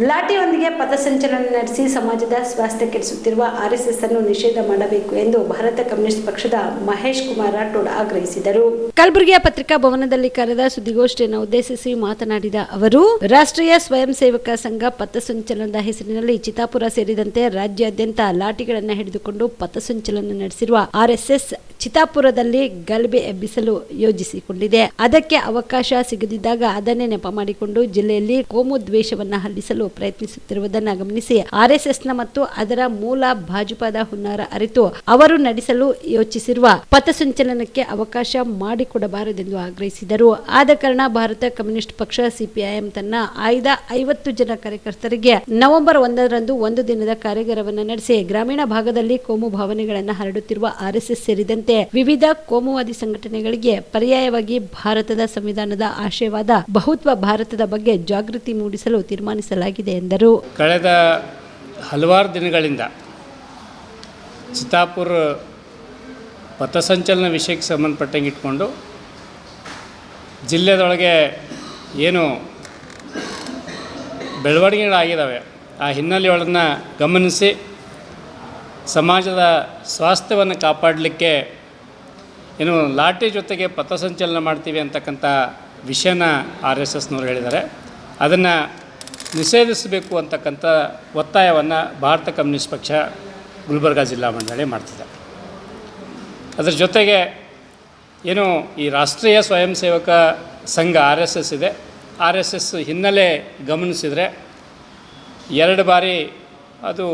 ಲಾಠಿಯೊಂದಿಗೆ ಪಥಸಂಚಲನ ನಡೆಸಿ ಸಮಾಜದ ಸ್ವಾಸ್ಥ್ಯ ಕೆಡಿಸುತ್ತಿರುವ ಆರ್ಎಸ್ಎಸ್ ಅನ್ನು ನಿಷೇಧ ಮಾಡಬೇಕು ಎಂದು ಭಾರತ ಕಮ್ಯುನಿಸ್ಟ್ ಪಕ್ಷದ ಮಹೇಶ್ ಕುಮಾರ್ ರಾಠೋಡ್ ಆಗ್ರಹಿಸಿದರು. ಕಲಬುರಗಿಯ ಪತ್ರಿಕಾ ಭವನದಲ್ಲಿ ಕರೆದ ಸುದ್ದಿಗೋಷ್ಠಿಯನ್ನು ಉದ್ದೇಶಿಸಿ ಮಾತನಾಡಿದ ಅವರು, ರಾಷ್ಟ್ರೀಯ ಸ್ವಯಂ ಸೇವಕ ಸಂಘ ಪಥಸಂಚಲನದ ಹೆಸರಿನಲ್ಲಿ ಚಿತಾಪುರ ಸೇರಿದಂತೆ ರಾಜ್ಯಾದ್ಯಂತ ಲಾಠಿಗಳನ್ನು ಹಿಡಿದುಕೊಂಡು ಪಥಸಂಚಲನ ನಡೆಸಿರುವ ಆರ್ಎಸ್ಎಸ್ ಚಿತಾಪುರದಲ್ಲಿ ಗಲಭೆ ಎಬ್ಬಿಸಲು ಯೋಜಿಸಿಕೊಂಡಿದೆ. ಅದಕ್ಕೆ ಅವಕಾಶ ಸಿಗದಿದ್ದಾಗ ಅದನ್ನೇ ನೆಪ ಮಾಡಿಕೊಂಡು ಜಿಲ್ಲೆಯಲ್ಲಿ ಕೋಮು ದ್ವೇಷವನ್ನು ಹಲ್ಲಿಸಲು ಪ್ರಯತ್ನಿಸುತ್ತಿರುವುದನ್ನು ಗಮನಿಸಿ ಆರ್ಎಸ್ಎಸ್ನ ಮತ್ತು ಅದರ ಮೂಲ ಭಾಜಪಾದ ಹುನ್ನಾರ ಅರಿತು ಅವರು ನಡೆಸಲು ಯೋಚಿಸಿರುವ ಪಥಸಂಚಲನಕ್ಕೆ ಅವಕಾಶ ಮಾಡಿಕೊಡಬಾರದೆಂದು ಆಗ್ರಹಿಸಿದರು. ಆದ ಕಾರಣ ಭಾರತ ಕಮ್ಯುನಿಸ್ಟ್ ಪಕ್ಷ ಸಿಪಿಐಎಂ ತನ್ನ ಆಯ್ದ ಐವತ್ತು ಜನ ಕಾರ್ಯಕರ್ತರಿಗೆ ನವೆಂಬರ್ ಒಂದರಂದು ಒಂದು ದಿನದ ಕಾರ್ಯಾಗಾರವನ್ನು ನಡೆಸಿ ಗ್ರಾಮೀಣ ಭಾಗದಲ್ಲಿ ಕೋಮು ಭಾವನೆಗಳನ್ನು ಹರಡುತ್ತಿರುವ ಆರ್ಎಸ್ಎಸ್ ಸೇರಿದಂತೆ ವಿವಿಧ ಕೋಮುವಾದಿ ಸಂಘಟನೆಗಳಿಗೆ ಪರ್ಯಾಯವಾಗಿ ಭಾರತದ ಸಂವಿಧಾನದ ಆಶಯವಾದ ಬಹುತ್ವ ಭಾರತದ ಬಗ್ಗೆ ಜಾಗೃತಿ ಮೂಡಿಸಲು ತೀರ್ಮಾನಿಸಲಾಗಿದೆ ಎಂದರು. ಕಳೆದ ಹಲವಾರು ದಿನಗಳಿಂದ ಚಿತ್ತಾಪುರ ಪಥಸಂಚಲನ ವಿಷಯಕ್ಕೆ ಸಂಬಂಧಪಟ್ಟಂಗೆ ಇಟ್ಕೊಂಡು ಜಿಲ್ಲೆದೊಳಗೆ ಏನು ಬೆಳವಣಿಗೆಗಳಾಗಿದ್ದಾವೆ, ಆ ಹಿನ್ನೆಲೆಯೊಳನ್ನು ಗಮನಿಸಿ ಸಮಾಜದ ಸ್ವಾಸ್ಥ್ಯವನ್ನು ಕಾಪಾಡಲಿಕ್ಕೆ ಏನು ಲಾಠಿ ಜೊತೆಗೆ ಪಥಸಂಚಲನ ಮಾಡ್ತೀವಿ ಅಂತಕ್ಕಂಥ ವಿಷಯನ ಆರ್ ಎಸ್ ಎಸ್ನವ್ರು ಹೇಳಿದ್ದಾರೆ. ಅದನ್ನು ನಿಷೇಧಿಸಬೇಕು ಅಂತಕ್ಕಂಥ ಒತ್ತಾಯವನ್ನು ಭಾರತ ಕಮ್ಯುನಿಸ್ಟ್ ಪಕ್ಷ ಗುಲ್ಬರ್ಗಾ ಜಿಲ್ಲಾ ಮಂಡಳಿ ಮಾಡ್ತಿದೆ. ಅದರ ಜೊತೆಗೆ ಏನು ಈ Rashtriya Swayamsevak Sangh R S S ಇದೆ. ಆರ್ ಎಸ್ ಎಸ್ ಹಿನ್ನೆಲೆ ಗಮನಿಸಿದರೆ ಎರಡು ಬಾರಿ ಅದು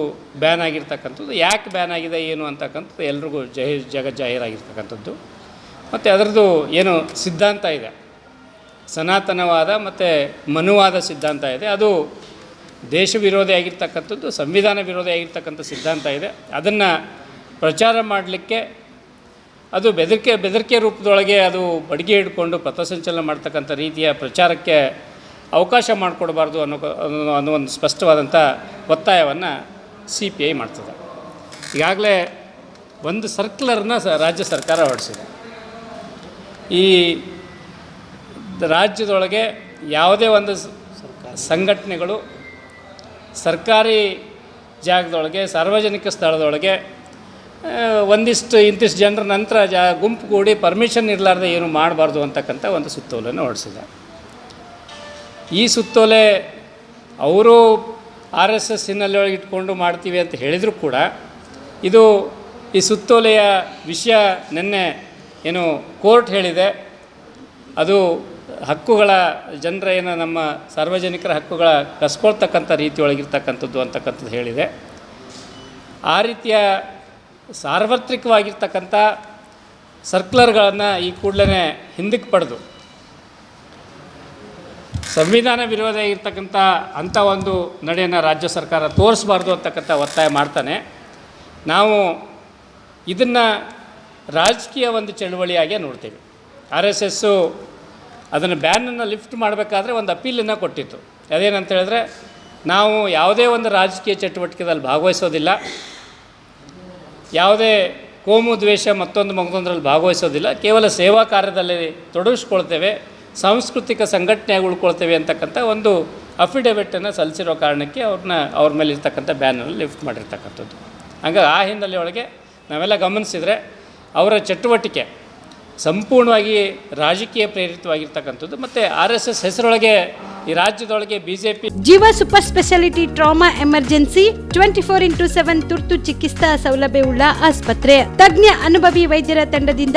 ಬ್ಯಾನ್ ಆಗಿರ್ತಕ್ಕಂಥದ್ದು. ಯಾಕೆ ಬ್ಯಾನ್ ಆಗಿದೆ, ಏನು ಅಂತಕ್ಕಂಥದ್ದು ಎಲ್ರಿಗೂ ಜಹೀರ್ ಜಗ ಜಾಹೀರಾಗಿರ್ತಕ್ಕಂಥದ್ದು. ಮತ್ತು ಅದರದ್ದು ಏನು ಸಿದ್ಧಾಂತ ಇದೆ. ಸನಾತನವಾದ ಮತ್ತು ಮನುವಾದ ಸಿದ್ಧಾಂತ ಇದೆ. ಅದು ದೇಶ ವಿರೋಧಿ ಆಗಿರ್ತಕ್ಕಂಥದ್ದು, ಸಂವಿಧಾನ ವಿರೋಧಿ ಆಗಿರ್ತಕ್ಕಂಥ ಸಿದ್ಧಾಂತ ಇದೆ. ಅದನ್ನು ಪ್ರಚಾರ ಮಾಡಲಿಕ್ಕೆ ಅದು ಬೆದರಿಕೆ ಬೆದರಿಕೆ ರೂಪದೊಳಗೆ ಅದು ಬಡಿಗೆ ಹಿಡ್ಕೊಂಡು ಪಥಸಂಚಲನ ಮಾಡ್ತಕ್ಕಂಥ ರೀತಿಯ ಪ್ರಚಾರಕ್ಕೆ ಅವಕಾಶ ಮಾಡಿಕೊಡಬಾರ್ದು ಅನ್ನೋ ಅನ್ನೋ- ಒಂದು ಸ್ಪಷ್ಟವಾದಂಥ ಒತ್ತಾಯವನ್ನು ಸಿ ಪಿ ಐ ಮಾಡ್ತದೆ. ಈಗಾಗಲೇ ಒಂದು ಸರ್ಕ್ಯುಲರ್ನ ಸ, ರಾಜ್ಯ ಸರ್ಕಾರ ಹೊರಡಿಸಿದೆ. ಈ ರಾಜ್ಯದೊಳಗೆ ಯಾವುದೇ ಒಂದು ಸಂಘಟನೆಗಳು ಸರ್ಕಾರಿ ಜಾಗದೊಳಗೆ, ಸಾರ್ವಜನಿಕ ಸ್ಥಳದೊಳಗೆ ಒಂದಿಷ್ಟು ಇಂತಿಷ್ಟು ಜನರ ನಂತರ ಜಾ ಗುಂಪು ಕೂಡಿ ಪರ್ಮಿಷನ್ ಇರಲಾರ್ದೆ ಏನು ಮಾಡಬಾರ್ದು ಅಂತಕ್ಕಂಥ ಒಂದು ಸುತ್ತೋಲೆಯನ್ನು ಹೊರಡಿಸಿದೆ ಈ ಸುತ್ತೋಲೆ ಅವರು ಆರ್ ಎಸ್ ಎಸ್ ಇಟ್ಕೊಂಡು ಮಾಡ್ತೀವಿ ಅಂತ ಹೇಳಿದರೂ ಕೂಡ ಇದು ಈ ಸುತ್ತೋಲೆಯ ವಿಷಯ ನಿನ್ನೆ ಏನು ಕೋರ್ಟ್ ಹೇಳಿದೆ, ಅದು ಹಕ್ಕುಗಳ ಜನರ ಏನು ನಮ್ಮ ಸಾರ್ವಜನಿಕರ ಹಕ್ಕುಗಳ ಕಸ್ಕೊಳ್ತಕ್ಕಂಥ ರೀತಿಯೊಳಗಿರ್ತಕ್ಕಂಥದ್ದು ಅಂತಕ್ಕಂಥದ್ದು ಹೇಳಿದೆ. ಆ ರೀತಿಯ ಸಾರ್ವತ್ರಿಕವಾಗಿರ್ತಕ್ಕಂಥ ಸರ್ಕ್ಯುಲರ್ಗಳನ್ನು ಈ ಕೂಡಲೇ ಹಿಂದಕ್ಕೆ ಪಡೆದು, ಸಂವಿಧಾನ ವಿರೋಧ ಇರ್ತಕ್ಕಂಥ ಅಂಥ ಒಂದು ನಡೆಯನ್ನು ರಾಜ್ಯ ಸರ್ಕಾರ ತೋರಿಸ್ಬಾರ್ದು ಅಂತಕ್ಕಂಥ ಒತ್ತಾಯ ಮಾಡ್ತಾನೆ. ನಾವು ಇದನ್ನು ರಾಜಕೀಯ ಒಂದು ಚಳುವಳಿಯಾಗೆ ನೋಡ್ತೀವಿ. ಆರ್ ಎಸ್ ಎಸ್ಸು ಅದನ್ನು ಬ್ಯಾನನ್ನು ಲಿಫ್ಟ್ ಮಾಡಬೇಕಾದ್ರೆ ಒಂದು ಅಪೀಲನ್ನು ಕೊಟ್ಟಿತ್ತು. ಅದೇನಂತ ಹೇಳಿದ್ರೆ, ನಾವು ಯಾವುದೇ ಒಂದು ರಾಜಕೀಯ ಚಟುವಟಿಕೆದಲ್ಲಿ ಭಾಗವಹಿಸೋದಿಲ್ಲ. ಯಾವುದೇ ಕೋಮು ದ್ವೇಷ ಮತ್ತೊಂದು ಮಗದೊಂದರಲ್ಲಿ ಭಾಗವಹಿಸೋದಿಲ್ಲ. ಕೇವಲ ಸೇವಾ ಕಾರ್ಯದಲ್ಲಿ ತೊಡಗಿಸ್ಕೊಳ್ತೇವೆ, ಸಾಂಸ್ಕೃತಿಕ ಸಂಘಟನೆಯಾಗಿ ಉಳ್ಕೊಳ್ತೇವೆ ಅಂತಕ್ಕಂಥ ಒಂದು ಅಫಿಡವಿಟನ್ನು ಸಲ್ಲಿಸಿರೋ ಕಾರಣಕ್ಕೆ ಅವ್ರನ್ನ ಅವ್ರ ಮೇಲೆ ಇರ್ತಕ್ಕಂಥ ಬ್ಯಾನಲ್ಲಿ ಲಿಫ್ಟ್ ಮಾಡಿರ್ತಕ್ಕಂಥದ್ದು. ಹಂಗಾಗಿ ಆ ಹಿನ್ನೆಲೆಯೊಳಗೆ ನಾವೆಲ್ಲ ಗಮನಿಸಿದರೆ ಅವರ ಚಟುವಟಿಕೆ ಸಂಪೂರ್ಣವಾಗಿ ರಾಜಕೀಯ ಪ್ರೇರಿತವಾಗಿರ್ತಕ್ಕಂಥದ್ದು. ಮತ್ತು ಆರ್ ಎಸ್ ಎಸ್ ಹೆಸರೊಳಗೆ ಈ ರಾಜ್ಯದೊಳಗೆ B J P Jeeva super speciality trauma emergency twenty four into seven ತುರ್ತು ಚಿಕಿತ್ಸಾ ಸೌಲಭ್ಯವುಳ್ಳ ಆಸ್ಪತ್ರೆ. ತಜ್ಞ ಅನುಭವಿ ವೈದ್ಯರ ತಂಡದಿಂದ